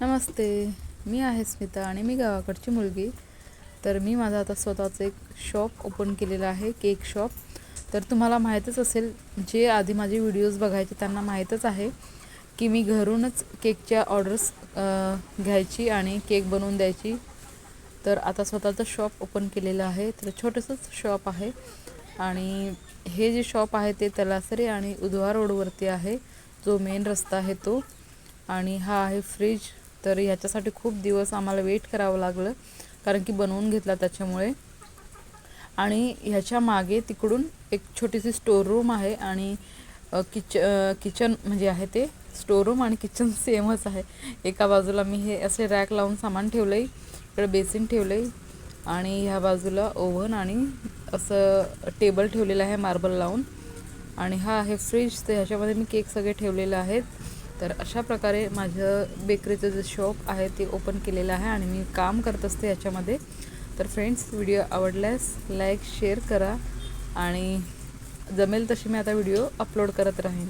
नमस्ते मी आहे स्मिता आणि मी गावाकडची मुलगी. तर मी माझा आता स्वतःचं एक शॉप ओपन केलेलं आहे केक शॉप. तर तुम्हाला माहीतच असेल जे आधी माझे व्हिडिओज बघायचे त्यांना माहीतच आहे की मी घरूनच केकच्या ऑर्डर्स घ्यायची आणि केक बनवून द्यायची. तर आता स्वतःचं शॉप ओपन केलेलं आहे तर छोटंसंच शॉप आहे. आणि हे जे शॉप आहे ते तलासरी आणि उधवा रोडवरती आहे. जो मेन रस्ता आहे तो. आणि हा आहे फ्रीज. तर ह्याच्यासाठी खूप दिवस आम्हाला वेट करावं लागलं कारण की बनवून घेतला त्याच्यामुळे. आणि ह्याच्या मागे तिकडून एक छोटीशी स्टोर रूम आहे आणि किच किचन म्हणजे आहे ते स्टोर रूम आणि किचन सेमच आहे. एका बाजूला मी हे असे रॅक लावून सामान ठेवलं आहे इकडे बेसिन ठेवलं आहे आणि ह्या बाजूला ओव्हन आणि असं टेबल ठेवलेलं आहे मार्बल लावून. आणि हा आहे फ्रीज तर ह्याच्यामध्ये मी केक सगळे ठेवलेले आहेत. तर अशा प्रकारे माझं बेकरीचं जे शॉप आहे ते ओपन केलेलं आहे आणि मी काम करत असते याच्यामध्ये. तर फ्रेंड्स व्हिडिओ आवडल्यास लाईक शेअर करा आणि जमेल तशी मी आता व्हिडिओ अपलोड करत राहीन.